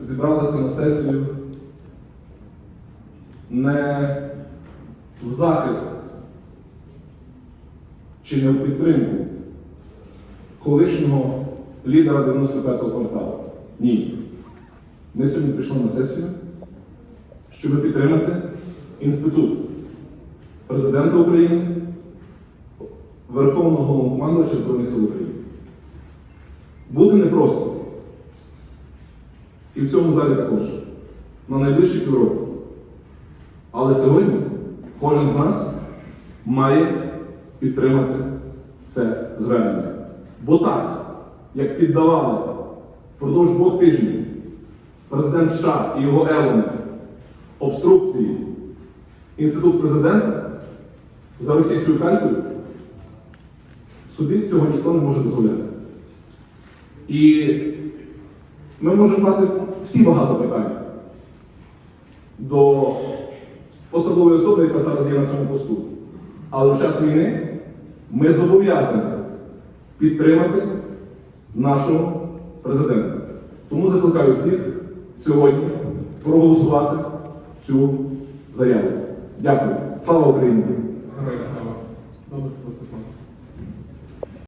зібралися на сесію не в захист чи не в підтримку колишнього лідера 95-го кварталу. Ні. Ми сьогодні прийшли на сесію, щоб підтримати інститут президента України, Верховного головнокомандувача Збройних сил України. Буде непросто. І в цьому залі також. На найближчі півроку. Але сьогодні кожен з нас має підтримати це звернення. Бо так, як піддавали впродовж двох тижнів президент США і його елементи обструкції Інститут президента за російською калькою, собі цього ніхто не може дозволяти. І ми можемо мати всі багато питань до посадової особи, яка зараз є на цьому посту. Але в час війни ми зобов'язані підтримати нашого президента. Тому закликаю всіх сьогодні проголосувати цю заяву. Дякую. Слава Україні! Героям слава. Добре, слава.